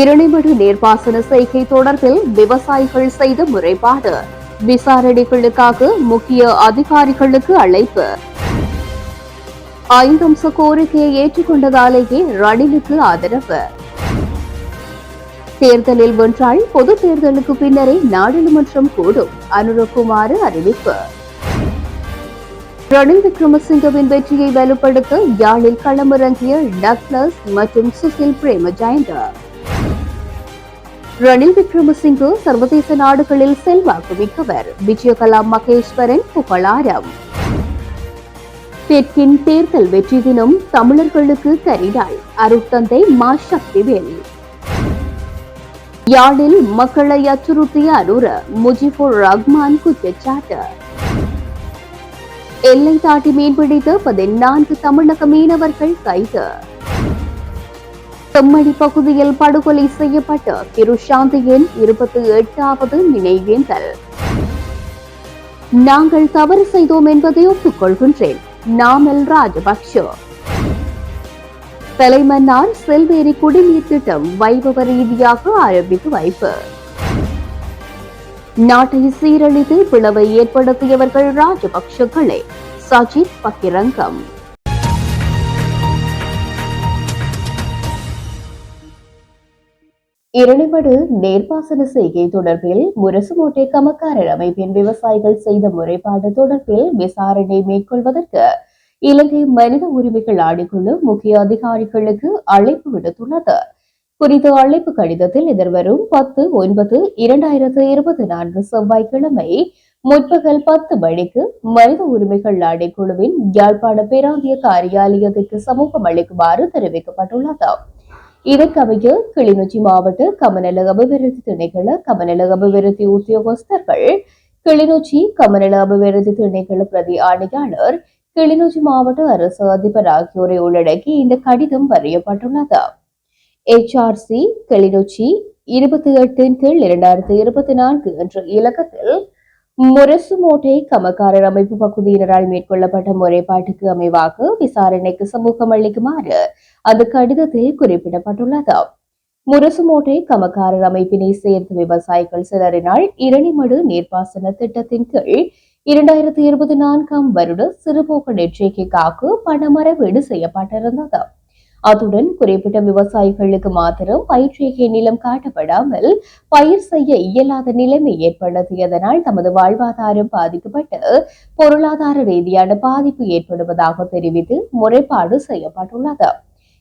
இரணிமடு நீர்ப்பாசன செய்கை தொடர்பில் விவசாயிகள் செய்த முறைப்பாடு. விசாரணைகளுக்காக முக்கிய அதிகாரிகளுக்கு அழைப்பு. ஐந்தம்ச கோரிக்கையை ஏற்றுக்கொண்டதாலேயே ரணிலுக்கு ஆதரவு. தேர்தலில் வென்றால் பொது தேர்தலுக்கு பின்னரே நாடாளுமன்றம் கூடும் அனுரகுமார் அறிவிப்பு. ரணில் விக்ரமசிங்கவின் வெற்றியை வலுப்படுத்த யாழில் களமிறங்கிய டக்ளஸ் மற்றும் சுசில் பிரேம ஜெயந்த ரணில் விக்ரமசிங்கு சர்வதேச நாடுகளில் செல்வாக்கு மிக்கவர். விஜயகலா மகேஸ்வரன் புகழாரம். தெற்கின் தேர்தல் வெற்றி தினம் தமிழர்களுக்கு கரிநாள் அருட்தந்தை மா சக்திவேல். யாழில் மக்களை அச்சுறுத்திய அருர முஜிபுர் ரஹ்மான் குற்றச்சாட்டு. எல்லை தாட்டி மீன்பிடித்த பதினான்கு தமிழக மீனவர்கள் கைது. செம்மடி பகுதியில் படுகொலை செய்யப்பட்ட திருஷாந்தியின் இருபத்தி எட்டாவது நினைவேந்தல். நாங்கள் தவறு செய்தோம் என்பதை ஒப்புக்கொள்கின்றேன். நாமல் ராஜபக்ஷ. தலைமன்னார் செல்வேரி குடிநீர் திட்டம் வைபவ ரீதியாக ஆரம்பித்து வைப்பு. நாட்டை சீரழித்து பிளவை ஏற்படுத்தியவர்கள் ராஜபக்ஷகளே சஜித் பகிரங்கம். இரணிமடு நேர்ப்பாசன செய்கை தொடர்பில் முரசுமோட்டை கமக்காரர் அமைப்பின் விவசாயிகள் செய்த முறைப்பாடு தொடர்பில் விசாரணை மேற்கொள்வதற்கு இலங்கை மனித உரிமைகள் ஆணைக்குழு முக்கிய அதிகாரிகளுக்கு அழைப்பு விடுத்துள்ளது. குறித்த அழைப்பு கடிதத்தில் எதிர்வரும் பத்து ஒன்பது இரண்டாயிரத்து இருபத்தி நான்கு செவ்வாய்க்கிழமை முற்பகல் பத்து மணிக்கு மனித உரிமைகள் ஆணைக்குழுவின் யாழ்ப்பாண பேராந்திய காரியாலயத்திற்கு சமூகம் அளிக்குமாறு தெரிவிக்கப்பட்டுள்ளது. இதற்கமைய கிளிநொச்சி மாவட்ட கமநல அபிவிருத்தி திணைக்கள கமநல அபிவிருத்தி உத்தியோகஸ்தர்கள் கிளிநொச்சி கமநல அபிவிருத்தி திணைக்கள பிரதி ஆணையாளர் கிளிநொச்சி மாவட்ட அரசு அதிபர் ஆகியோரை உள்ளடக்கி இந்த கடிதம் வரையப்பட்டுள்ளது. எச்ஆர்சி கிளிநொச்சி இருபத்தி எட்டின் கீழ் இரண்டாயிரத்தி இருபத்தி நான்கு என்ற இலக்கத்தில் முரசுமோட்டை கமக்காரர் அமைப்பு பகுதியினரால் மேற்கொள்ளப்பட்ட முறைப்பாட்டுக்கு அமைவாக விசாரணைக்கு சமூகம் அளிக்குமாறு அந்த கடிதத்தில் குறிப்பிடப்பட்டுள்ளது. முரசுமோட்டை கமக்காரர் அமைப்பினை சேர்ந்த விவசாயிகள் சிலரினால் இரணிமடு நீர்ப்பாசன திட்டத்தின் கீழ் இரண்டாயிரத்தி இருபத்தி நான்காம் வருட சிறுபோக்கு நெற்றிக்கைக்காக பணமரவீடு செய்யப்பட்டிருந்தது. அத்துடன் குறிப்பிட்ட விவசாயிகளுக்கு மாத்திரம் பயிற்சிகை நிலம் காட்டப்படாமல் பயிர் செய்ய இயலாத நிலைமை ஏற்படுத்தியதனால் தமது வாழ்வாதாரம் பாதிக்கப்பட்டு பொருளாதார ரீதியான பாதிப்பு ஏற்படுவதாக தெரிவித்து முறைப்பாடு செய்யப்பட்டுள்ளது.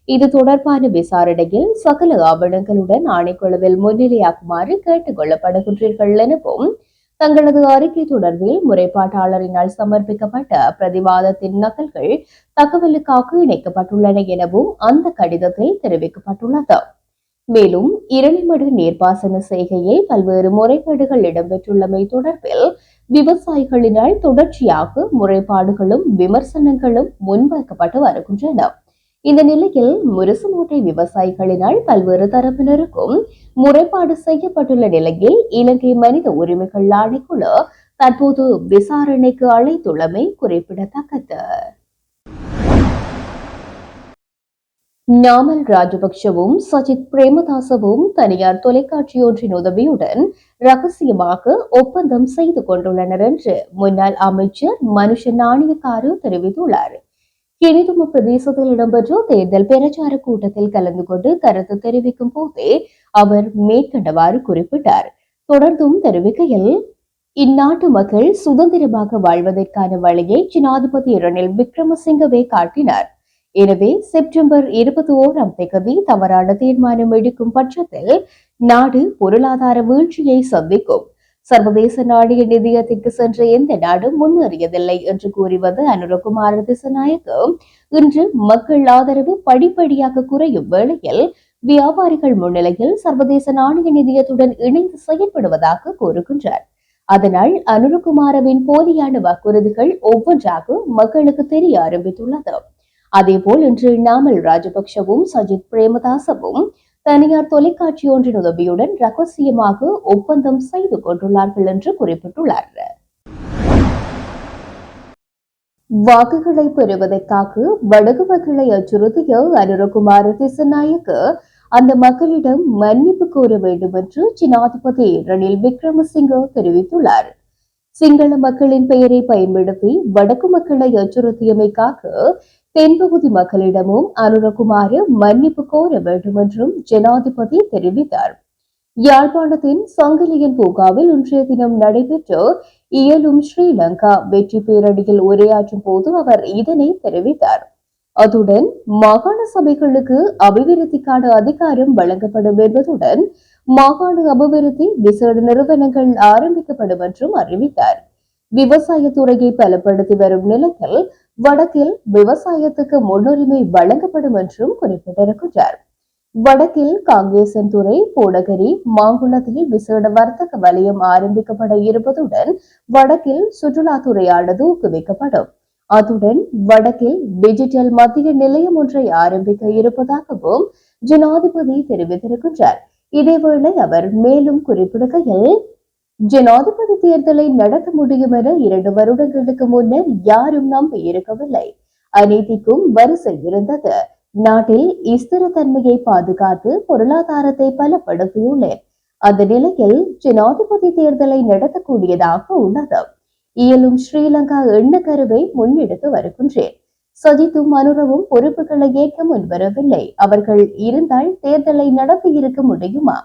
இது தொடர்பான விசாரணையில் சகல ஆவணங்களுடன் ஆணைக்குழுவில் முன்னிலையாக்குமாறு கேட்டுக் கொள்ளப்படுகின்றீர்கள் எனவும் தங்களது அறிக்கை தொடர்பில் முறைப்பாட்டாளரினால் சமர்ப்பிக்கப்பட்ட பிரதிவாதத்தின் நகல்கள் தகவலுக்காக இணைக்கப்பட்டுள்ளன எனவும் அந்த கடிதத்தில் தெரிவிக்கப்பட்டுள்ளது. மேலும் இரணிமடு நீர்ப்பாசன செய்கையில் பல்வேறு முறைகேடுகள் இடம்பெற்றுள்ளமை தொடர்பில் விவசாயிகளினால் தொடர்ச்சியாக முறைப்பாடுகளும் விமர்சனங்களும் முன்வைக்கப்பட்டு வருகின்றன. இந்த நிலையில் முரசுமூட்டை விவசாயிகளினால் பல்வேறு தரப்பினருக்கும் முறைப்பாடு செய்யப்பட்டுள்ள நிலையில் இலங்கை மனித உரிமைகள் ஆணைக்குழு தற்போது விசாரணைக்கு அழைத்துள்ளமை குறிப்பிடத்தக்கது. நாமல் ராஜபக்ஷவும் சஜித் பிரேமதாசவும் தனியார் தொலைக்காட்சியொன்றின் உதவியுடன் ரகசியமாக ஒப்பந்தம் செய்து கொண்டுள்ளனர் என்று முன்னாள் அமைச்சர் மனுஷ நாணயக்காரு தெரிவித்துள்ளார். கிணிதும பிரதேசத்தில் இடம்பெற்ற தேர்தல் பிரச்சார கூட்டத்தில் கலந்து கொண்டு கருத்து தெரிவிக்கும் போதே அவர் மேற்கண்டவாறு குறிப்பிட்டார். தொடர்ந்தும் தெரிவிக்கையில் இந்நாட்டு மக்கள் சுதந்திரமாக வாழ்வதற்கான வழியை ஜனாதிபதி ரணில் விக்ரமசிங்கவே காட்டினார். எனவே செப்டம்பர் இருபத்தி ஓராம் தேதி தவறான தீர்மானம் எடுக்கும் பட்சத்தில் நாடு பொருளாதார வீழ்ச்சியை சந்திக்கும். சர்வதேச நாணய நிதியத்திற்கு சென்ற எந்த நாடும் முன்னேறியதில்லை என்று கூறி அனுரகுமார திசநாயகம். இன்று மக்கள் ஆதரவு படிப்படியாக குறையும் வேளையில் வியாபாரிகள் முன்னிலையில் சர்வதேச நாணய நிதியத்துடன் இணைந்து செயல்படுவதாக கூறுகின்றார். அதனால் அனுருகுமாரவின் போலியான வாக்குறுதிகள் ஒவ்வொன்றாக மக்களுக்கு தெரிய ஆரம்பித்துள்ளது. அதேபோல் இன்று நாமல் ராஜபக்ஷவும் சஜித் பிரேமதாசவும் தனியார் தொலைக்காட்சி ஒன்றின் உதவியுடன் ரகசியமாக ஒப்பந்தம் செய்து கொண்டுள்ளார்கள் என்று குறிப்பிட்டுள்ளார். வாக்குகளை பெறுவதற்காக வடகு மக்களை அச்சுறுத்திய அனுரகுமார் திசநாயக்கு அந்த மக்களிடம் மன்னிப்பு கோர வேண்டும் என்று ஜனாதிபதி ரணில் விக்ரமசிங்க தெரிவித்துள்ளார். சிங்கள மக்களின் பெயரை பயன்படுத்தி வடக்கு மக்களை அச்சுறுத்தியமைக்காக தென்பகுதி மக்களிடமும் அனுரகுமார மன்னிப்பு கோர வேண்டும் என்றும் ஜனாதிபதி தெரிவித்தார். யாழ்ப்பாணத்தின் சங்கிலியன் பூங்காவில் இன்றைய தினம் நடைபெற்ற இயலும் ஸ்ரீலங்கா வெற்றி பேரணியில் உரையாற்றும் போது அவர் இதனை தெரிவித்தார். அத்துடன் மாகாண சபைகளுக்கு அபிவிருத்திக்கான அதிகாரம் வழங்கப்படும் என்பதுடன் மாகாண அபிவிருத்தி விசேட நிறுவனங்கள் ஆரம்பிக்கப்படும் என்றும் அறிவித்தார். விவசாய துறையை பலப்படுத்தி வரும் நிலையில் வடக்கில் விவசாயத்துக்கு முன்னுரிமை வழங்கப்படும் என்றும் குறிப்பிட்டிருக்கின்றார் வடக்கில் காங்கேசன் துறை போடகரி மாங்குளத்தில் விசேட வர்த்தக வலயம் ஆரம்பிக்கப்பட இருப்பதுடன் வடக்கில் சுற்றுலாத்துறையானது ஊக்குவிக்கப்படும். அத்துடன் வடக்கில் டிஜிட்டல் மத்திய நிலையம் ஒன்றை ஆரம்பிக்க இருப்பதாகவும் ஜனாதிபதி தெரிவித்திருக்கின்றார். இதேவேளை அவர் மேலும் குறிப்பிடுகையில் ஜனாதிபதி தேர்தலை நடத்த முடியும் என இரண்டு வருடங்களுக்கு முன்னர் யாரும் நம்பியிருக்கவில்லை அநீதிக்கும் வரிசை இருந்தது. நாட்டில் ஸ்திரத்தன்மையை பாதுகாத்து பொருளாதாரத்தை பலப்படுத்தியுள்ளேன். அந்த நிலையில் ஜனாதிபதி தேர்தலை நடத்தக்கூடியதாக உள்ளது. இயலும் ஸ்ரீலங்கா எண்ணக்கருவை முன்னெடுத்து வருகின்றேன். சஜித்தும் அனுரவும் பொறுப்புகளை ஏற்க முன்வரவில்லை. அவர்கள் இருந்தால் தேர்தலை நடத்தி இருக்க முடியுமா?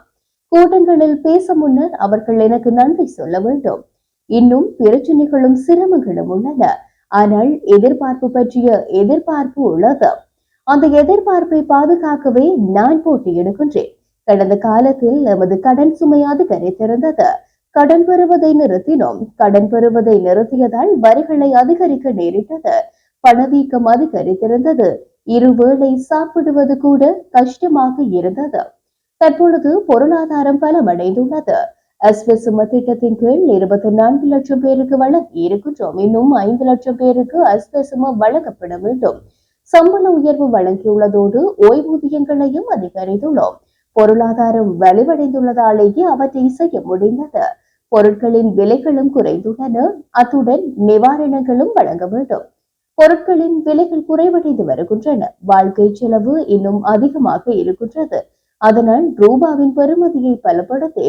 கூட்டங்களில் பேச முன்னர் அவர்கள் எனக்கு நன்றி சொல்ல வேண்டும். இன்னும் பிரச்சனைகளும் சிரமங்களும் உள்ளன. ஆனால் எதிர்பார்ப்பு பற்றிய எதிர்பார்ப்பு உள்ளது அந்த எதிர்பார்ப்பை பாதுகாக்கவே நான் போட்டி எடுக்கின்றேன் கடந்த காலத்தில் நமது கடன் சுமை அதிகரித்திருந்தது கடன் பெறுவதை நிறுத்தினோம். கடன் பெறுவதை நிறுத்தியதால் வரிகளை அதிகரிக்க நேரிட்டது. பணவீக்கம் அதிகரித்திருந்தது. இருவேளை சாப்பிடுவது கூட கஷ்டமாக இருந்தது. தற்பொழுது பொருளாதாரம் பலமடைந்துள்ளது. அஸ்வசும திட்டத்தின் கீழ் இருபத்தி நான்கு லட்சம் பேருக்கு வழங்கி இருக்கின்றோம் இன்னும் ஐந்து லட்சம் பேருக்கு அஸ்வசும வழங்கப்பட வேண்டும். சம்பள உயர்வு வழங்கியுள்ளதோடு ஓய்வூதியங்களையும் அதிகரித்துள்ளோம். பொருளாதாரம் வலுவடைந்துள்ளதாலேயே அவற்றை செய்ய முடிந்தது. பொருட்களின் விலைகளும் குறைந்துள்ளன. அத்துடன் நிவாரணங்களும் வழங்க வேண்டும். பொருட்களின் விலைகள் குறைவடைந்து வருகின்றன. வாழ்க்கை செலவு இன்னும் அதிகமாக இருக்கின்றது. அதனால் ரூபாவின் பெறுமதியை பலப்படுத்தி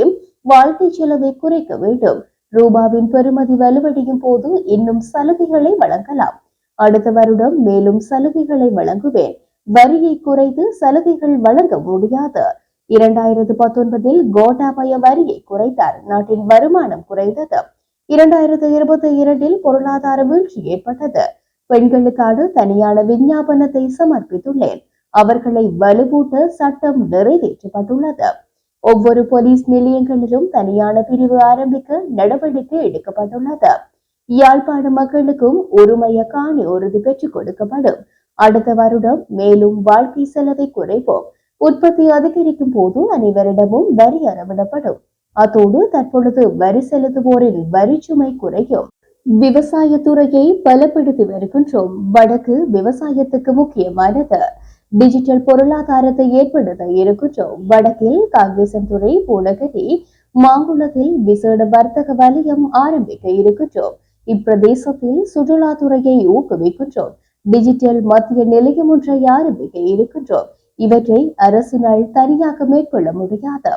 வாழ்க்கை செலவை குறைக்க வேண்டும். ரூபாவின் பெறுமதி வலுவடையும் போது இன்னும் சலுகைகளை வழங்கலாம். அடுத்த வருடம் மேலும் சலுகைகளை வழங்குவேன். வரியை குறைத்து சலுகைகள் வழங்க முடியாது. இரண்டாயிரத்து பத்தொன்பதில் கோட்டாபய வரியை குறைத்தார். நாட்டின் வருமானம் குறைந்தது. இரண்டாயிரத்து இருபத்தி இரண்டில் பொருளாதார வீழ்ச்சி ஏற்பட்டது. பெண்களுக்கான தனியான விஞ்ஞாபனத்தை சமர்ப்பித்துள்ளேன். அவர்களை வலுவூட்ட சட்டம் நிறைவேற்றப்பட்டுள்ளது. ஒவ்வொரு போலீஸ் நிலையங்களிலும் தனியான பிரிவு ஆரம்பிக்க நடவடிக்கை எடுக்கப்பட்டுள்ளது. யாழ்ப்பாண மக்களுக்கும் ஒருமைய காணி உறுதி பெற்றுக் கொடுக்கப்படும். அடுத்த வருடம் மேலும் வாழ்க்கை செலவை குறைப்போம். உற்பத்தி அதிகரிக்கும் போது அனைவரிடமும் வரி அறவிடப்படும். அத்தோடு தற்பொழுது வரி செலுத்துவோரின் வரிச்சுமை குறையும். விவசாய துறையை பலப்படுத்தி வருகின்றோம். வடக்கு விவசாயத்துக்கு முக்கியமானது. டிஜிட்டல் பொருளாதாரத்தை ஏற்படுத்த இருக்கின்றோம் வடக்கில் காங்கேசன் துறை மாங்குளத்தில் விசேட வர்த்தக வலயம் ஆரம்பிக்க இருக்கின்றோம் இப்பிரதேசத்தில் சுற்றுலாத்துறையை ஊக்குவிக்கின்றோம் டிஜிட்டல் மத்திய நிலையம் ஒன்றை ஆரம்பிக்க இருக்கின்றோம் இவற்றை அரசினால் தனியாக மேற்கொள்ள முடியாது?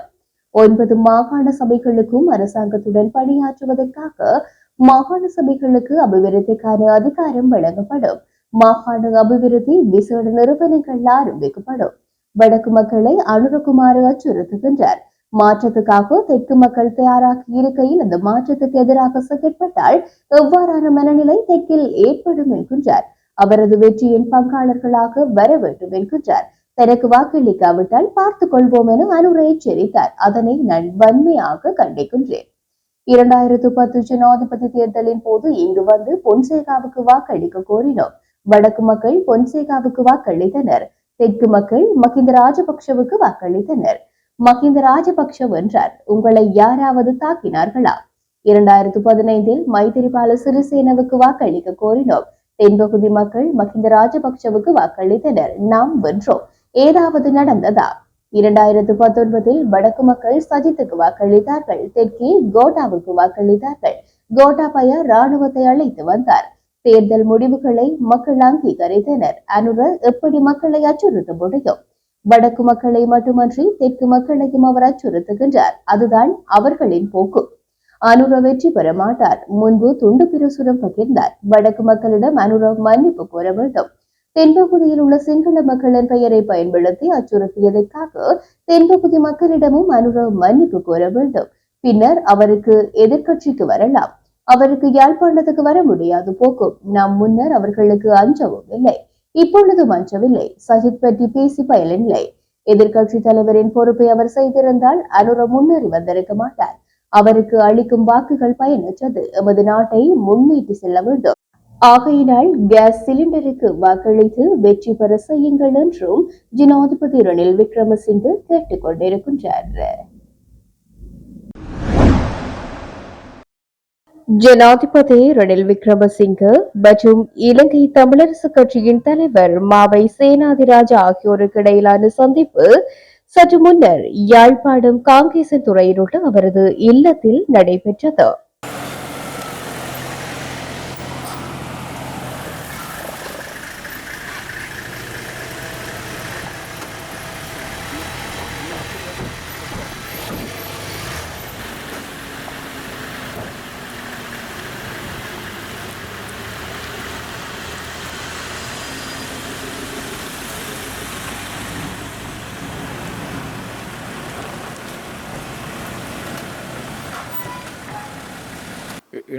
ஒன்பது மாகாண சபைகளுக்கும் அரசாங்கத்துடன் பணியாற்றுவதற்காக மாகாண சபைகளுக்கு அபிவிருத்திக்கான அதிகாரம் வழங்கப்படும். மாகாண அபிவிருத்தி விசேட நிறுவனங்கள் ஆரம்பிக்கப்படும். வடக்கு மக்களை அனுரகுமாறு அச்சுறுத்துகின்றார். மாற்றத்துக்காக தெற்கு மக்கள் தயாராக இருக்கையில் அந்த மாற்றத்துக்கு எதிராக செயற்பட்டால் எவ்வாறான மனநிலை தெற்கில் ஏற்படும் என்கின்றார். அவரது வெற்றியின் பங்காளர்களாக வர வேண்டும் என்கின்றார். தனக்கு வாக்களிக்காவிட்டால் பார்த்துக் கொள்வோம் என அனுரை எச்சரித்தார். அதனை நான் வன்மையாக கண்டிக்கின்றேன். இரண்டாயிரத்து பத்து ஜனாதிபதி தேர்தலின் போது இங்கு வந்து பொன்சேகாவுக்கு வாக்களிக்க கோரினோம். வடக்கு மக்கள் பொன்சேகாவுக்கு வாக்களித்தனர். தெற்கு மக்கள் மஹிந்த ராஜபக்ஷவுக்கு வாக்களித்தனர். மஹிந்த ராஜபக்ஷ வென்றார் உங்களை யாராவது தாக்கினார்களா? இரண்டாயிரத்து பதினைந்தில் மைத்திரிபால சிறிசேனவுக்கு வாக்களிக்க கோரினோம். தென்பகுதி மக்கள் மஹிந்த ராஜபக்ஷவுக்கு வாக்களித்தனர். நாம் வென்றோம். ஏதாவது நடந்ததா? இரண்டாயிரத்து பத்தொன்பதில் வடக்கு மக்கள் சஜித்துக்கு வாக்களித்தார்கள். தெற்கில் கோட்டாவுக்கு வாக்களித்தார்கள். கோட்டாபய ராணுவத்தை அழைத்து வந்தார். தேர்தல் முடிவுகளை மக்கள் அங்கீகரித்தனர். அனுர எப்படி மக்களை அச்சுறுத்த முடியும்? வடக்கு மக்களை மட்டுமன்றி தெற்கு மக்களையும் அவர் அச்சுறுத்துகின்றார். அதுதான் அவர்களின் போக்கு. அனுர வெற்றி பெற மாட்டார். முன்பு துண்டு பிரசுரம் பகிர்ந்தார். வடக்கு மக்களிடம் அனுர மன்னிப்பு கோர வேண்டும். தென்பகுதியில் உள்ள சிங்கள மக்களின் பெயரை பயன்படுத்தி அச்சுறுத்தியதற்காக தென்பகுதி மக்களிடமும் அனுர மன்னிப்பு கோர வேண்டும். பின்னர் அவருக்கு எதிர்க்கட்சிக்கு வரலாம். அவருக்கு யாழ்ப்பாணத்துக்கு வர முடியாது போக்கும் நாம் முன்னர் அவர்களுக்கு அஞ்சவும் இல்லை. இப்பொழுதும் அஞ்சவில்லை. சஜித் பற்றி பேசி பயனில்லை. எதிர்க்கட்சி தலைவரின் பொறுப்பை அவர் செய்திருந்தால் அனுர முன்னேறி வந்திருக்க மாட்டார். அவருக்கு அளிக்கும் வாக்குகள் பயனற்றது. எமது நாட்டை முன்னேற்றி செல்ல வேண்டும். ஆகையினால் கேஸ் சிலிண்டருக்கு வாக்களித்து வெற்றி பெற செய்யுங்கள் என்றும் ஜனாதிபதி ரணில் விக்ரமசிங்கே கேட்டுக் ஜனாதிபதி ரணில் விக்ரமசிங்க மற்றும் இலங்கை தமிழரசு கட்சியின் தலைவர் மாவை சேனாதிராஜா ஆகியோருக்கு இடையிலான சந்திப்பு சற்று முன்னர் யாழ்ப்பாணம் காங்கேசன் துறையில் உள்ள அவரது இல்லத்தில் நடைபெற்றது.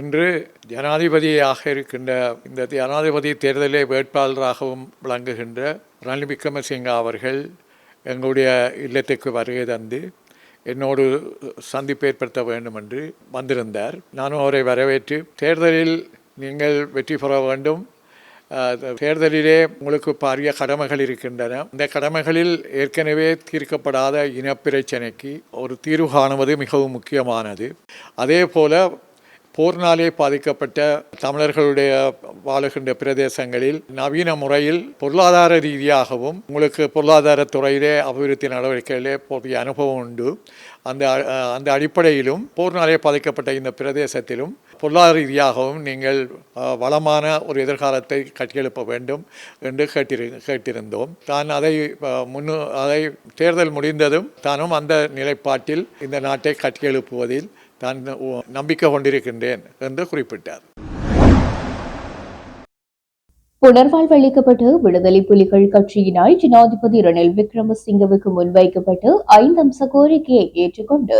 இன்று ஜனாதிபதியாக இருக்கின்ற இந்த ஜனாதிபதி தேர்தலில் வேட்பாளராகவும் விளங்குகின்ற ரணில் விக்ரமசிங்கா அவர்கள் எங்களுடைய இல்லத்துக்கு வருகை தந்து என்னோடு சந்திப்பு ஏற்படுத்த வேண்டும் என்று வந்திருந்தார். நானும் அவரை வரவேற்று தேர்தலில் நீங்கள் வெற்றி பெற வேண்டும். தேர்தலிலே உங்களுக்கு பாரிய கடமைகள் இருக்கின்றன. இந்த கடமைகளில் ஏற்கனவே தீர்க்கப்படாத இனப்பிரச்சனைக்கு ஒரு தீர்வு காணுவது மிகவும் முக்கியமானது. அதே போல போர்னாலே பாதிக்கப்பட்ட தமிழர்களுடைய வாழுகின்ற பிரதேசங்களில் நவீன முறையில் பொருளாதார ரீதியாகவும் உங்களுக்கு பொருளாதார துறையிலே அபிவிருத்தி நடவடிக்கையிலே போதிய அனுபவம் உண்டு. அந்த அந்த அடிப்படையிலும் போர்னாலே பாதிக்கப்பட்ட இந்த பிரதேசத்திலும் பொருளாதார ரீதியாகவும் நீங்கள் வளமான ஒரு எதிர்காலத்தை கட்டியெழுப்ப வேண்டும் என்று கேட்டிரு கேட்டிருந்தோம். தான் அதை முன்னு அதை தேர்தல் முடிந்ததும் தானும் அந்த நிலைப்பாட்டில் இந்த நாட்டை கட்டியெழுப்புவதில் நான் நம்பிக்கை கொண்டிருக்கின்றேன் என்று குறிப்பிட்டார். புனர்வாழ்வு அளிக்கப்பட்டு விடுதலை புலிகள் கட்சியினால் ஜனாதிபதி ரணில் விக்ரமசிங்கவுக்கு முன்வைக்கப்பட்டு ஐந்து அம்ச கோரிக்கையை ஏற்றுக்கொண்டு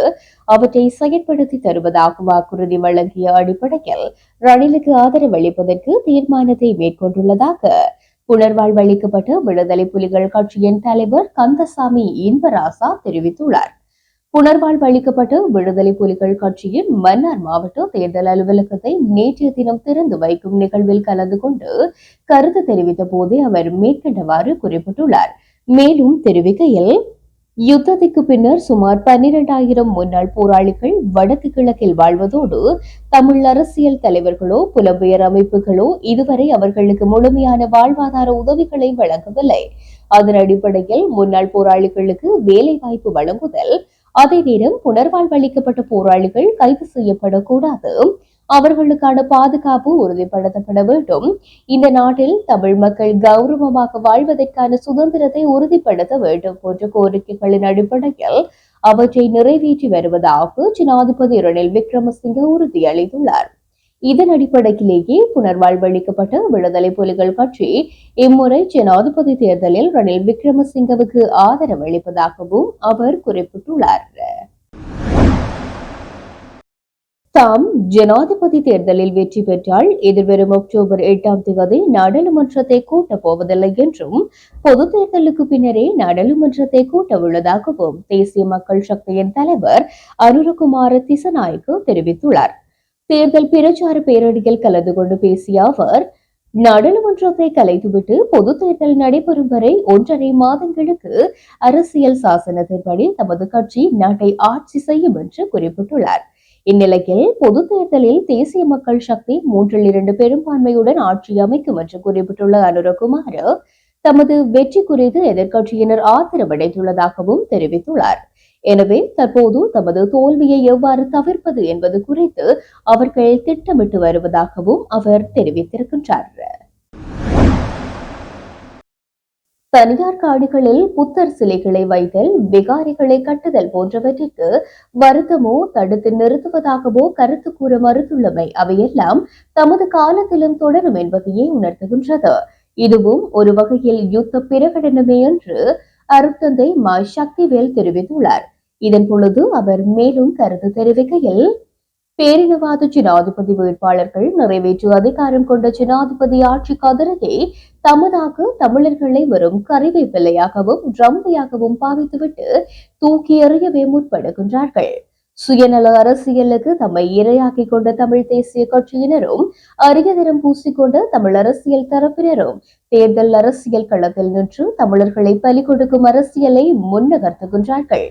அவற்றை செயற்படுத்தி தருவதாக வாக்குறுதி வழங்கிய அடிப்படையில் ரணிலுக்கு ஆதரவு அளிப்பதற்கு தீர்மானத்தை மேற்கொண்டுள்ளதாக புனர்வாழ்வு அளிக்கப்பட்டு விடுதலை புலிகள் கட்சியின் தலைவர் கந்தசாமி இன்பராசா தெரிவித்துள்ளார். புனர்வாழ்வு அளிக்கப்பட்டு விடுதலை புலிகள் கட்சியின் மன்னார் மாவட்ட தேர்தல் அலுவலகத்தை நேற்றைய தினம் திறந்து வைக்கும் நிகழ்வில் கலந்து கொண்டு கருத்து தெரிவித்த போதே அவர் மேற்கண்டவாறு குறிப்பிட்டுள்ளார். மேலும் தெரிவிக்கையில் யுத்தத்திற்கு பின்னர் சுமார் பன்னிரண்டாயிரம் முன்னாள் போராளிகள் வடக்கு கிழக்கில் வாழ்வதோடு தமிழ் அரசியல் தலைவர்களோ புலம்பெயர் அமைப்புகளோ இதுவரை அவர்களுக்கு முழுமையான வாழ்வாதார உதவிகளை வழங்கவில்லை. அதன் அடிப்படையில் முன்னாள் போராளிகளுக்கு வேலை வாய்ப்பு வழங்குதல் அதே நேரம் புனர்வாழ்வளிக்கப்பட்ட போராளிகள் கைது செய்யப்படக்கூடாது. அவர்களுக்கான பாதுகாப்பு உறுதிப்படுத்தப்பட வேண்டும். இந்த நாட்டில் தமிழ் மக்கள் கௌரவமாக வாழ்வதற்கான சுதந்திரத்தை உறுதிப்படுத்த வேண்டும் போன்ற கோரிக்கைகளின் அடிப்படையில் அவற்றை நிறைவேற்றி வருவதாக ஜனாதிபதி ரணில் விக்ரமசிங்க உறுதியளித்துள்ளார். இதன் அடிப்படையிலேயே புனர்வாழ்வளிக்கப்பட்ட விடுதலை புலிகள் கட்சி இம்முறை ஜனாதிபதி தேர்தலில் ரணில் விக்ரமசிங்கவுக்கு ஆதரவு அளிப்பதாகவும் அவர் குறிப்பிட்டுள்ளார். தாம் ஜனாதிபதி தேர்தலில் வெற்றி பெற்றால் எதிர்வரும் அக்டோபர் எட்டாம் தேதி நாடாளுமன்றத்தை கூட்டப் போவதில்லை என்றும் பொது தேர்தலுக்கு பின்னரே நாடாளுமன்றத்தை கூட்ட உள்ளதாகவும் தேசிய மக்கள் சக்தியின் தலைவர் அனுரகுமார திசநாயக்கு தெரிவித்துள்ளார். தேர்தல் பிரச்சார பேரணியில் கலந்து கொண்டு பேசிய அவர் நாடாளுமன்றத்தை கலைத்துவிட்டு பொது தேர்தல் நடைபெறும் வரை ஒன்றரை மாதங்களுக்கு அரசியல் சாசனத்தின்படி தமது கட்சி நாட்டை ஆட்சி செய்யும் என்று குறிப்பிட்டுள்ளார். இந்நிலையில் பொது தேர்தலில் தேசிய மக்கள் சக்தி மூன்றில் இரண்டு பெரும்பான்மையுடன் ஆட்சி அமைக்கும் என்று குறிப்பிட்டுள்ள அனுரகுமார் தமது வெற்றி குறித்து எதிர்க்கட்சியினர் ஆத்திரமடைந்துள்ளதாகவும் தெரிவித்துள்ளார். எனவே தற்போது தமது தோல்வியை எவ்வாறு தவிர்ப்பது என்பது குறித்து அவர்கள் திட்டமிட்டு வருவதாகவும் அவர் தெரிவித்திருக்கின்றார். தனியார் காடுகளில் புத்தர் சிலைகளை வைத்தல் விகாரிகளை கட்டுதல் போன்றவற்றிற்கு வருத்தமோ தடுத்து நிறுத்துவதாகவோ கருத்து கூற மறுத்துள்ளமை அவையெல்லாம் தமது காலத்திலும் தொடரும் என்பதையே உணர்த்துகின்றது. இதுவும் ஒரு வகையில் யுத்த பிரகடனமே என்று அருட்தந்தை மா சக்திவேல் தெரிவித்துள்ளார். இதன் பொழுது அவர் மேலும் கருத்து தெரிவிக்கையில் பேரினவாத ஜனாதிபதி வேட்பாளர்கள் நிறைவேற்று அதிகாரம் கொண்ட ஜனாதிபதி ஆட்சி கதிரையை தமதாக தமிழர்களை வெறும் கறிவேப்பிள்ளையாகவும் ட்ரம்பையாகவும் பாவித்துவிட்டு தூக்கி எறியவே முற்படுகின்றார்கள். சுயநல அரசியலுக்கு தம்மை இரையாக்கிக் கொண்ட தமிழ் தேசிய கட்சியினரும் அரியதரம் பூசிக்கொண்ட தமிழ் அரசியல் தரப்பினரும் தேர்தல் அரசியல் களத்தில் நின்று தமிழர்களை பலி கொடுக்கும் அரசியலை முன்னகர்த்துகின்றார்கள்.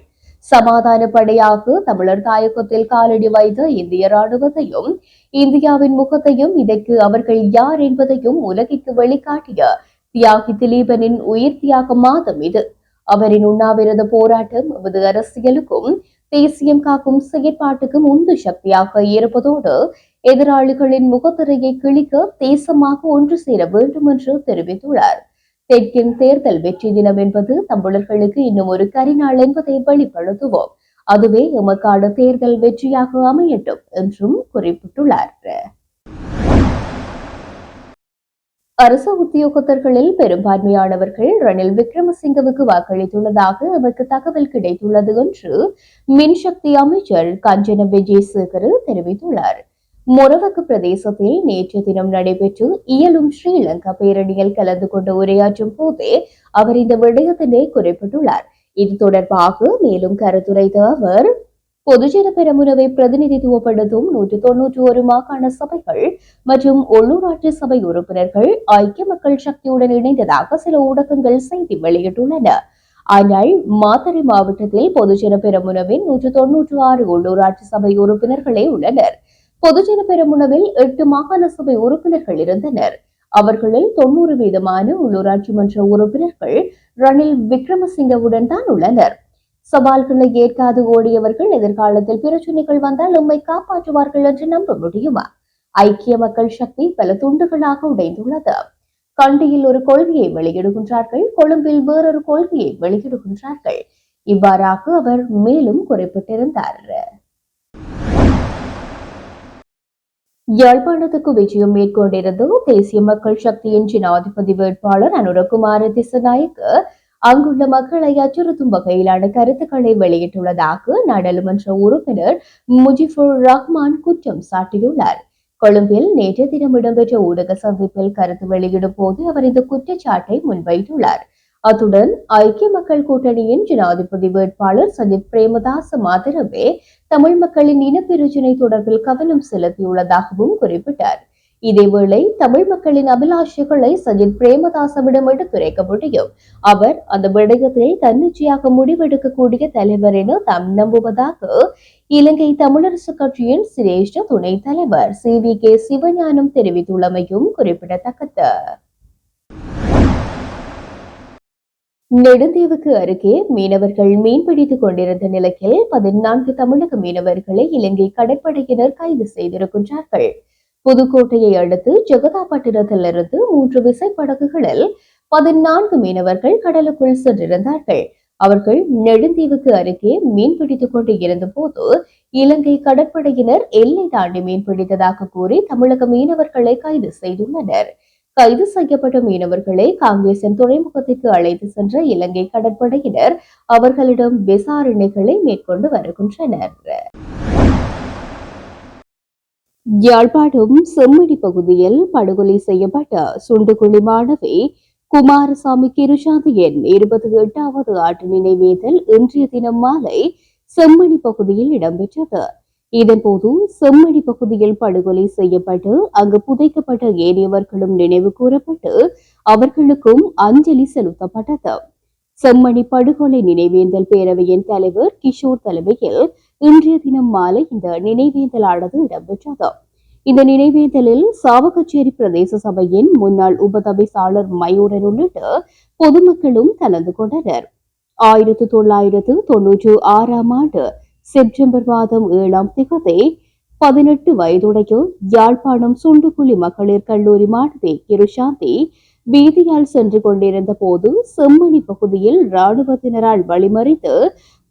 சமாதான படையாக தமிழர் தாயகத்தில் காலடி வைத்த இந்திய ராணுவத்தையும் இந்தியாவின் முகத்தையும் இதற்கு அவர்கள் யார் என்பதையும் உலகிற்கு வெளிக்காட்டிய தியாகி திலீபனின் உயிர் தியாக மாதம் இது. அவரின் உண்ணாவிரத போராட்டம் எமது அரசியலுக்கும் தேசியம் காக்கும் செயற்பாட்டுக்கும் உந்து சக்தியாக இருப்பதோடு எதிராளிகளின் முகத்திரையை கிழிக்க தேசமாக ஒன்று சேர வேண்டும் என்று தெரிவித்துள்ளார். தெற்கின் தேர்தல் வெற்றி தினம் என்பது தமிழர்களுக்கு இன்னும் ஒரு கரிநாள் என்பதை வெளிப்படுத்துவோம். அதுவே எமக்கான தேர்தல் வெற்றியாக அமையட்டும் என்றும் குறிப்பிட்டுள்ளார். அரசு உத்தியோகத்தர்களில் பெரும்பான்மையானவர்கள் ரணில் விக்ரமசிங்கவுக்கு வாக்களித்துள்ளதாக எமக்கு தகவல் கிடைத்துள்ளது என்று மின்சக்தி அமைச்சர் கஞ்சன விஜயசேகர் தெரிவித்துள்ளார். மொரவக்கு பிரதேசத்தில் நேற்று தினம் நடைபெற்று இயலும் ஸ்ரீலங்கா பேரணியில் கலந்து கொண்டு உரையாற்றும் போதே அவர் இந்த விடயத்தினை குறிப்பிட்டுள்ளார். இது தொடர்பாக மேலும் கருத்துரைத்த அவர் பொதுஜன பெரமுனவை பிரதிநிதித்துவப்படுத்தும் நூற்று தொன்னூற்றி ஒரு மாகாண சபைகள் மற்றும் உள்ளூராட்சி சபை உறுப்பினர்கள் ஐக்கிய மக்கள் சக்தியுடன் இணைந்ததாக சில ஊடகங்கள் செய்தி வெளியிட்டுள்ளன. ஆனால் மாத்தறை மாவட்டத்தில் பொதுஜன பெரமுனவின் நூற்று தொன்னூற்று ஆறு உள்ளூராட்சி சபை உறுப்பினர்களே உள்ளனர். பொதுஜன பெரமுனவில் எட்டு மாகாண சபை உறுப்பினர்கள் இருந்தனர். அவர்களில் தொண்ணூறு வீதமான உள்ளூராட்சி மன்ற உறுப்பினர்கள் ரணில் விக்ரமசிங்கவுடன் தான் உள்ளனர். சவால்களை ஏற்காது ஓடியவர்கள் எதிர்காலத்தில் பிரச்சனைகள் வந்தால் நம்மை காப்பாற்றுவார்கள் என்று நம்ப முடியுமா? ஐக்கிய மக்கள் சக்தி பல துண்டுகளாக உடைந்துள்ளது. கண்டியில் ஒரு கொள்கையை வெளியிடுகின்றார்கள் கொழும்பில் வேறொரு கொள்கையை வெளியிடுகின்றார்கள். இவ்வாறாக அவர் மேலும் குறிப்பிட்டிருந்தார். யாழ்ப்பாணத்துக்கு விஜயம் மேற்கொண்டிருந்த தேசிய மக்கள் சக்தியின் ஜனாதிபதி வேட்பாளர் அனுரகுமார திசநாயக்க. அங்குள்ள மக்களை அச்சுறுத்தும் வகையிலான கருத்துக்களை வெளியிட்டுள்ளதாக நாடாளுமன்ற உறுப்பினர் முஜிபுர் ரஹ்மான் குற்றம் சாட்டியுள்ளார். கொழும்பில் நேற்று தினம் இடம்பெற்ற ஊடக சந்திப்பில் கருத்து வெளியிடும் போது அவர் இந்த குற்றச்சாட்டை முன்வைத்துள்ளார். அத்துடன் ஐக்கிய மக்கள் கூட்டணியின் ஜனாதிபதி வேட்பாளர் சஜித் பிரேமதாச மாத்திரமே தமிழ் மக்களின் இனப்பிரச்சினை தொடர்பில் கவனம் செலுத்தியுள்ளதாகவும் குறிப்பிட்டார். இதேவேளை தமிழ் மக்களின் அபிலாஷைகளை சஜித் பிரேமதாசவிடம் எடுத்துரைக்க முடியும். அவர் அந்த விடயத்தில் தன்னிச்சையாக முடிவெடுக்கக்கூடிய தலைவர் என தாம் நம்புவதாக இலங்கை தமிழரசு கட்சியின் சிரேஷ்ட துணைத் தலைவர் சி. வி. கே. சிவஞானம் தெரிவித்துள்ளமையும் குறிப்பிடத்தக்கது. நெடுந்தீவுக்கு அருகே மீனவர்கள் மீன்பிடித்துக் கொண்டிருந்த நிலையில் பதினான்கு தமிழக மீனவர்களை இலங்கை கடற்படையினர் கைது செய்திருக்கின்றார்கள். புதுக்கோட்டையை அடுத்து ஜெகதாப்பட்டினத்திலிருந்து மூன்று விசைப்படகுகளில் பதினான்கு மீனவர்கள் கடலுக்குள் சென்றிருந்தார்கள். அவர்கள் நெடுந்தீவுக்கு அருகே மீன்பிடித்துக் கொண்டு இருந்தபோது இலங்கை கடற்படையினர் எல்லை தாண்டி மீன்பிடித்ததாக கூறி தமிழக மீனவர்களை கைது செய்துள்ளனர். கைது செய்யப்பட்ட மீனவர்களை காங்கிரசின் துறைமுகத்திற்கு அழைத்து சென்ற இலங்கை கடற்படையினர் அவர்களிடம் விசாரணைகளை மேற்கொண்டு வருகின்றனர். யாழ்ப்பாணம் செம்மடி பகுதியில் படுகொலை செய்யப்பட்ட சுண்டுகுழி மாணவி குமாரசாமி கிருஷாந்தியின் இருபத்தி எட்டாவது ஆண்டு நினைவேதல் இன்றைய தினம் மாலை செம்மணி பகுதியில் இடம்பெற்றது. இதன்போது செம்மணி பகுதியில் படுகொலை செய்யப்பட்டு அங்கு புதைக்கப்பட்ட ஏனையவர்களும் நினைவு கூறப்பட்டு அவர்களுக்கும் அஞ்சலி செலுத்தப்பட்டது. செம்மணி படுகொலை நினைவேந்தல் பேரவையின் தலைவர் கிஷோர் தலைமையில் இன்றைய தினம் மாலை இந்த நினைவேந்தலானது இடம்பெற்றது. இந்த நினைவேந்தலில் சாவகச்சேரி பிரதேச சபையின் முன்னாள் உபதவிசாளர் மயூரன் உள்ளிட்ட பொதுமக்களும் கலந்து கொண்டனர். ஆயிரத்து தொள்ளாயிரத்து தொன்னூற்று ஆறாம் ஆண்டு செப்டம்பர் மாதம் ஏழாம் திகதி பதினெட்டு வயதுடைய யாழ்ப்பாணம் சுண்டுக்குழி மகளிர் கல்லூரி மாணவி கிருஷாந்தி வீதியால் சென்று கொண்டிருந்த போது செம்மணி பகுதியில் ராணுவத்தினரால் வழிமறித்து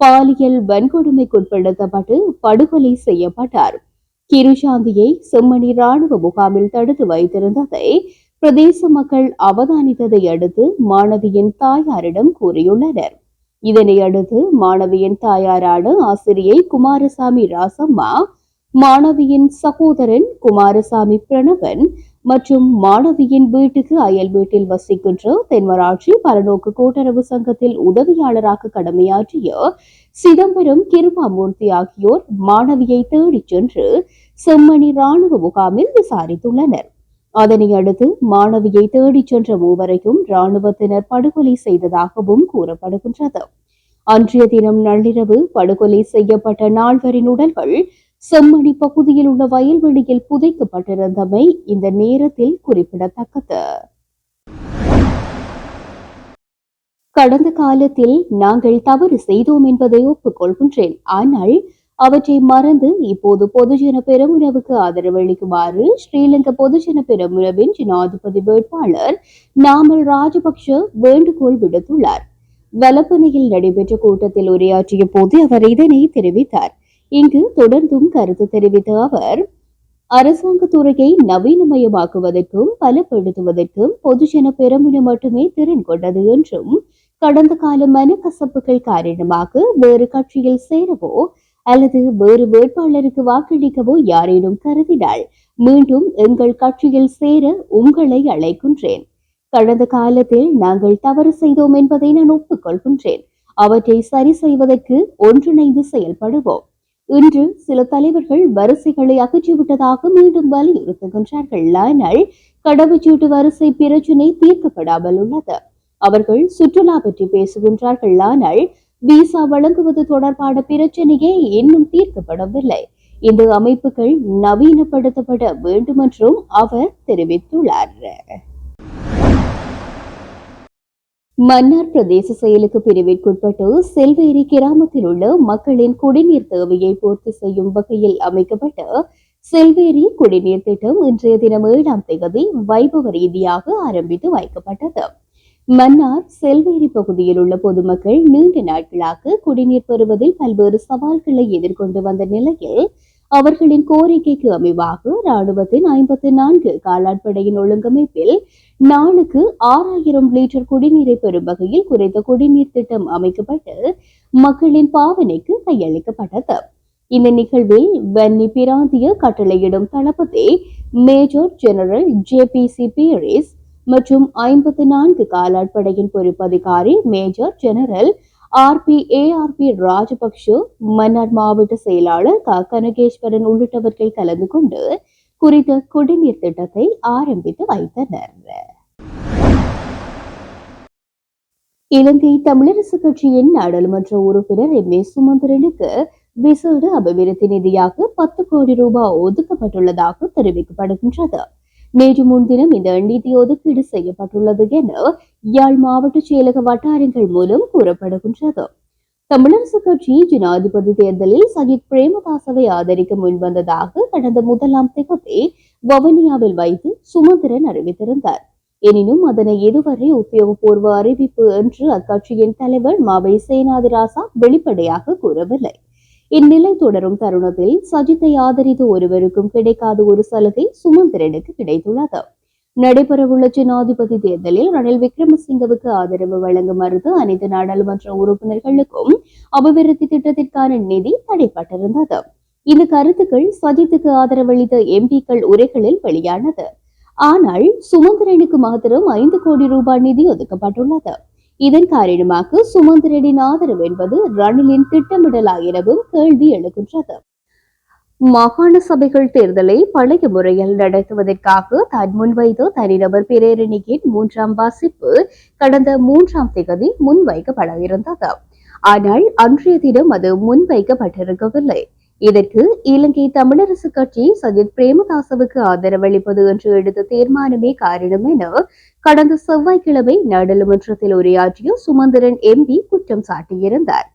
பாலியல் வன்கொடுமைக்குட்படுத்தப்பட்டு படுகொலை செய்யப்பட்டார். கிருஷாந்தியை செம்மணி ராணுவ முகாமில் தடுத்து வைத்திருந்ததை பிரதேச மக்கள் அவதானித்ததை அடுத்து மாணவியின் தாயாரிடம் கூறியுள்ளனர். இதனை அடுத்து மாணவியின் தாயாரான ஆசிரியை குமாரசாமி ராசம்மா மாணவியின் சகோதரன் குமாரசாமி பிரணவன் மற்றும் மாணவியின் வீட்டுக்கு அயல் வீட்டில் வசிக்கின்ற தென்மராட்சி பலநோக்கு கூட்டுறவு சங்கத்தில் உதவியாளராக கடமையாற்றிய சிதம்பரம் கிருபாமூர்த்தி ஆகியோர் மாணவியை தேடிச் சென்று செம்மணி ராணுவ முகாமில் விசாரித்துள்ளனர். அதனை அடுத்து மாணவியை தேடிச் சென்ற மூவரையும் ராணுவத்தினர் படுகொலை செய்ததாகவும் கூறப்படுகின்றது. அன்றைய தினம் நள்ளிரவு படுகொலை செய்யப்பட்ட நால்வரின் உடல்கள் செம்மணி பகுதியில் உள்ள வயல்வெளியில் புதைக்கப்பட்டிருந்தமை இந்த நேரத்தில் குறிப்பிடத்தக்கது. கடந்த காலத்தில் நாங்கள் தவறு செய்தோம் என்பதை ஒப்புக்கொள்கின்றேன். ஆனால் அவற்றை மறந்து இப்போது பொதுஜன பெருமுறவுக்கு ஆதரவளிக்குமாறு ஸ்ரீலங்கா பொதுஜன பெருமுறவின் ஜனாதிபதி வேட்பாளர் நாமல் ராஜபக்ஷ வேண்டுகோள் விடுத்துள்ளார். வலப்பனையில் நடைபெற்ற கூட்டத்தில் உரையாற்றிய போது அவர் இதனை தெரிவித்தார். இங்கு தொடர்ந்தும் கருத்து தெரிவித்த அவர் அரசாங்க துறையை நவீனமயமாக்குவதற்கும் பலப்படுத்துவதற்கும் பொதுஜன பெருமின மட்டுமே திறன் கொண்டது என்றும் கடந்த கால மனக்கசப்புகள் காரணமாக வேறு கட்சியில் சேரவோ அல்லது வேறு வேட்பாளருக்கு வாக்களிக்கவோ யாரேனும் கருதினால் மீண்டும் எங்கள் கட்சியில் சேர உங்களை அழைக்கின்றேன். கடந்த காலத்தில் நாங்கள் தவறு செய்தோம் என்பதை நான் ஒப்புக்கொள்கின்றேன். அவற்றை சரி செய்வதற்கு ஒன்றிணைந்து செயல்படுவோம். இன்று சில தலைவர்கள் வரிசைகளை அகற்றிவிட்டதாக மீண்டும் வலியுறுத்துகின்றார்கள். ஆனால் கடவுச்சீட்டு வரிசை பிரச்சினை தீர்க்கப்படாமல் உள்ளது. அவர்கள் சுற்றுலா பற்றி பேசுகின்றார்கள். ஆனால் விசா வழங்குவது தொடர்பான பிரச்சனையே இன்னும் தீர்க்கப்படவில்லை. இந்த அமைப்புகள் நவீனப்படுத்தப்பட வேண்டும் என்றும் அவர் தெரிவித்துள்ளார். மன்னார் பிரதேச செயலுக்கு பிரிவிற்குட்பட்டு செல்வேரி கிராமத்தில் உள்ள மக்களின் குடிநீர் தேவையை பூர்த்தி செய்யும் வகையில் அமைக்கப்பட்ட செல்வேரி குடிநீர் திட்டம் இன்றைய தினம் ஏழாம் தேதி வைபவ ரீதியாக ஆரம்பித்து வைக்கப்பட்டது. மன்னார் செல்வேரி பகுதியில் உள்ள பொதுமக்கள் நீண்ட நாட்களாக குடிநீர் பெறுவதில் பல்வேறு சவால்களை எதிர்கொண்டு வந்த நிலையில் அவர்களின் கோரிக்கைக்கு அமைவாக ராணுவத்தின் ஐம்பத்தி நான்கு காலாட்படையின் ஒழுங்கமைப்பில் நாளுக்கு ஆறாயிரம் லிட்டர் குடிநீரை பெறும் வகையில் குறைந்த குடிநீர் திட்டம் அமைக்கப்பட்டு மக்களின் பாவனைக்கு கையளிக்கப்பட்டது. இந்த நிகழ்வில் வன்னி பிராந்திய கட்டளையிடும் தளபதி Major General J P C Peiris மற்றும் ஐம்பத்தி நான்கு காலாட்படையின் பொறுப்பதிகாரி Major General R P A R P Rajapaksa Mannar மாவட்ட செயலாளர் க. கனகேஸ்வரன் உள்ளிட்டவர்கள் கலந்து கொண்டு குறித்த குடிநீர் திட்டத்தை ஆரம்பித்து வைத்தனர். இலங்கை தமிழரசு கட்சியின் நாடாளுமன்ற உறுப்பினர் எம். ஏ. சுமந்திரனுக்கு விசேட அபிவிருத்தி நிதியாக பத்து கோடி ரூபாய் ஒதுக்கப்பட்டுள்ளதாக தெரிவிக்கப்படுகின்றது. நேற்று முன்தினம் இந்த நிதி ஒதுக்கீடு செய்யப்பட்டுள்ளது என யாழ் மாவட்ட செயலக வட்டாரங்கள் மூலம் கூறப்படுகின்றது. தமிழரசு கட்சி ஜனாதிபதி தேர்தலில் சஜித் பிரேமதாசவை ஆதரிக்க முன்வந்ததாக கடந்த முதலாம் திகதி வவுனியாவில் வைத்து சுமந்திரன் அறிவித்திருந்தார். எனினும் அதனை இதுவரை உத்தியோகபூர்வ அறிவிப்பு என்று அக்கட்சியின் தலைவர் மாவை சேனாதிராசா வெளிப்படையாக கூறவில்லை. இந்நிலை தொடரும் தருணத்தில் சஜித்தை ஆதரித்து ஒருவருக்கும் கிடைக்காத ஒரு சலுகை சுமந்திரனுக்கு கிடைத்துள்ளது. நடைபெறவுள்ள ஜனாதிபதி தேர்தலில் ரணில் விக்ரமசிங்கவுக்கு ஆதரவு வழங்க மறுத்து அனைத்து நாடாளுமன்ற உறுப்பினர்களுக்கும் அபிவிருத்தி திட்டத்திற்கான நிதி தடைப்பட்டிருந்தது. இந்த கருத்துக்கள் சஜித்துக்கு ஆதரவளித்த எம்பிக்கள் உரைகளில் வெளியானது. ஆனால் சுமந்திரனுக்கு மாத்திரம் ஐந்து கோடி ரூபாய் நிதி ஒதுக்கப்பட்டுள்ளது. இதன் காரணமாக சுமந்திரனின் ஆதரவு என்பது ரணிலின் திட்டமிடலா எனவும் கேள்வி எழுகின்றது. மாகாண சபைகள் தேர்தலை பழைய முறையில் நடத்துவதற்காக தான் முன்வைத்த தனிநபர் பிரேரணியின் மூன்றாம் வாசிப்பு கடந்த மூன்றாம் திகதி முன்வைக்கப்பட இருந்தது ஆனால் அன்றைய தினம் அது முன்வைக்கப்பட்டிருக்கவில்லை. இதற்கு இலங்கை தமிழரசு கட்சி சஜித் பிரேமதாசவுக்கு ஆதரவளிப்பது என்று எடுத்த தீர்மானமே காரணம் என கடந்த செவ்வாய்க்கிழமை நாடாளுமன்றத்தில் உரையாற்றிய சுமந்திரன் எம்பி குற்றம் சாட்டியிருந்தார்.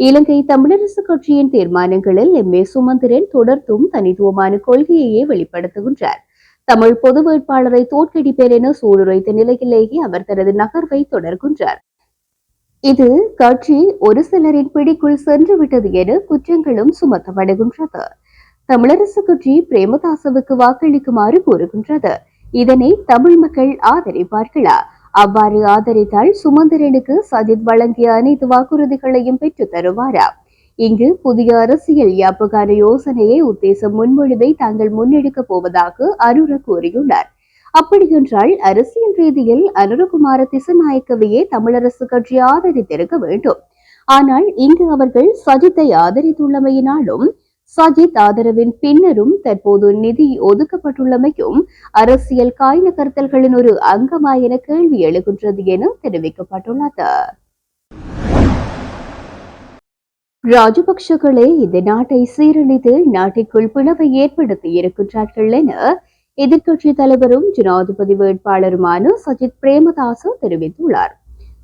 இலங்கை தமிழரசு கட்சியின் தீர்மானங்களில் எம். ஏ. சுமந்திரன் தொடர்ந்தும் தனித்துவமான கொள்கையையே வெளிப்படுத்துகின்றார். தமிழ் பொது வேட்பாளரை தோற்கடிப்பேர் என சூளுரைத்த நிலையிலேயே அவர் தனது நகர்வை தொடர்கின்றார். இது கட்சி ஒரு சிலரின் பிடிக்குள் சென்றுவிட்டது என குற்றங்களும் சுமத்தப்படுகின்றது. தமிழரசு கட்சி பிரேமதாசவுக்கு வாக்களிக்குமாறு கூறுகின்றது. இதனை தமிழ் மக்கள் ஆதரிப்பார்களா? அவ்வாறு ஆதரித்தால் சுமந்திரனுக்கு சஜித் வழங்கிய அனைத்து வாக்குறுதிகளையும் பெற்று தருவாரா? இங்கு புதிய அரசியல் யாப்புக்கான யோசனையை உத்தேச முன்மொழிவை தாங்கள் முன்னெடுக்கப் போவதாக அருர கூறியுள்ளார். அப்படியென்றால் அரசியல் ரீதியில் அனுரகுமார திசநாயக்கவையே தமிழரசு கட்சி ஆதரித்திருக்க வேண்டும். ஆனால் இங்கு அவர்கள் சஜித்தை ஆதரித்துள்ளமையினாலும் சஜித் ஆதரவின் பின்னரும் தற்போது நிதி ஒதுக்கப்பட்டுள்ளமையும் அரசியல் காய் நகர்த்தல்களின் ஒரு அங்கமா என கேள்வி எழுகின்றது என தெரிவிக்கப்பட்டுள்ளது. ராஜபக்ஷகளே இந்த நாட்டை சீரழித்து நாட்டிற்குள் பிளவை ஏற்படுத்தி இருக்கின்றார்கள் என எதிர்க்கட்சி தலைவரும் ஜனாதிபதி வேட்பாளருமான சஜித் பிரேமதாச தெரிவித்துள்ளார்.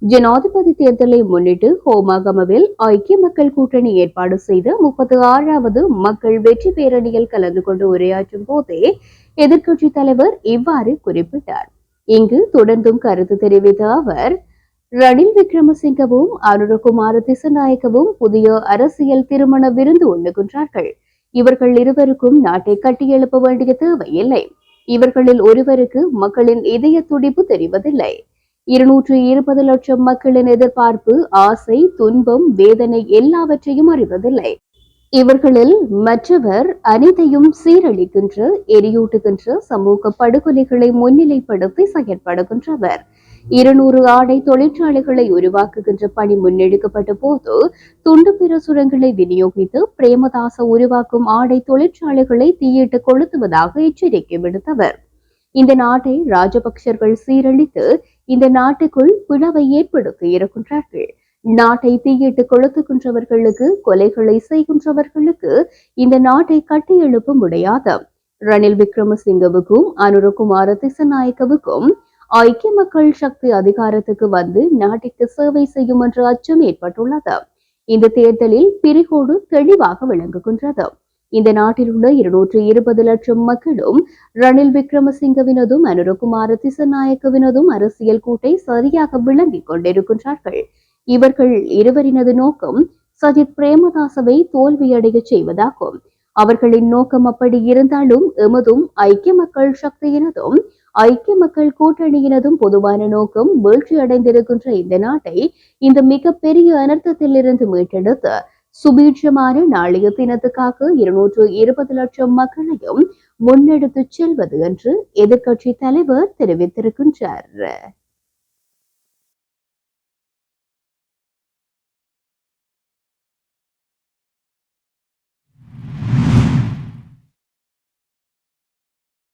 ஜனாதிபதி தேர்தலை முன்னிட்டு ஹோமாகமவில் ஐக்கிய மக்கள் கூட்டணி ஏற்பாடு செய்த முப்பத்தி ஆறாவது மக்கள் வெற்றி பேரணியில் கலந்து கொண்டு உரையாற்றும் போதே எதிர்க்கட்சி தலைவர் இவ்வாறு குறிப்பிட்டார். இங்கு தொடர்ந்தும் கருத்து தெரிவித்த அவர் ரணில் விக்ரமசிங்கவும் அனுரகுமார திசநாயக்கவும் புதிய அரசியல் திருமண விருந்து உண்ணுகின்றார்கள். இவர்கள் இருவருக்கும் நாட்டை கட்டியெழுப்ப வேண்டிய தேவையில்லை. இவர்களில் ஒருவருக்கு மக்களின் இதய துடிப்பு தெரிவதில்லை. இருநூற்று இருபது லட்சம் மக்களின் எதிர்பார்ப்பு ஆசை துன்பம் வேதனை எல்லாவற்றையும் அறிவதில்லை. இவர்களில் மற்றவர் அனைத்தையும் சீரழிக்கின்ற எரியூட்டுகின்ற சமூக படுகொலைகளை முன்னிலைப்படுத்தி செயற்படுகின்றவர். இருநூறு ஆடை தொழிற்சாலைகளை உருவாக்குகின்ற பணி முன்னெடுக்கப்பட்ட போது துண்டு பிரசுரங்களை விநியோகித்து பிரேமதாச உருவாக்கும் ஆடை தொழிற்சாலைகளை தீயிட்டு கொளுத்துவதாக எச்சரிக்கை விடுத்தவர். இந்த நாட்டை ராஜபக்சர்கள் சீரழித்து இந்த நாட்டுக்குள் பிளவை ஏற்படுத்தி இருக்கின்றார்கள். நாட்டை தீயிட்டு கொளுத்துகின்றவர்களுக்கு கொலைகளை செய்கின்றவர்களுக்கு இந்த நாட்டை கட்டி எழுப்ப முடியாது ரணில் விக்ரமசிங்கவுக்கும் அனுரகுமார திசநாயக்கவுக்கும் ஐக்கிய மக்கள் சக்தி அதிகாரத்துக்கு வந்து நாட்டிற்கு சேவை செய்யும் என்ற அச்சம் ஏற்பட்டுள்ளது. இந்த தேர்தலில் பிரிகோடு தெளிவாக விளங்குகின்றது. இந்த நாட்டில் உள்ள இருநூற்றி இருபது லட்சம் மக்களும் ரணில் விக்ரமசிங்கவினதும் அனுரகுமார திசநாயக்கவினதும் அரசியல் கூட்டை சரியாக விளங்கிக் கொண்டிருக்கின்றார்கள். இவர்கள் இருவரினது நோக்கம் சஜித் பிரேமதாசவை தோல்வியடைய செய்வதாகும். அவர்களின் நோக்கம் அப்படி இருந்தாலும் எமதும் ஐக்கிய மக்கள் சக்தியினதும் ஐக்கிய மக்கள் கூட்டணியினதும் பொதுவான நோக்கம் வீழ்ச்சி அடைந்திருக்கின்ற இந்த நாட்டை இந்த மிக பெரிய அனர்த்தத்திலிருந்து மீட்டெடுத்து சுபீட்சமான நாளைய தினத்துக்காக இருநூற்று இருபது லட்சம் மக்களையும் முன்னெடுத்துச் செல்வது என்று எதிர்க்கட்சி தலைவர் தெரிவித்திருக்கின்றார்.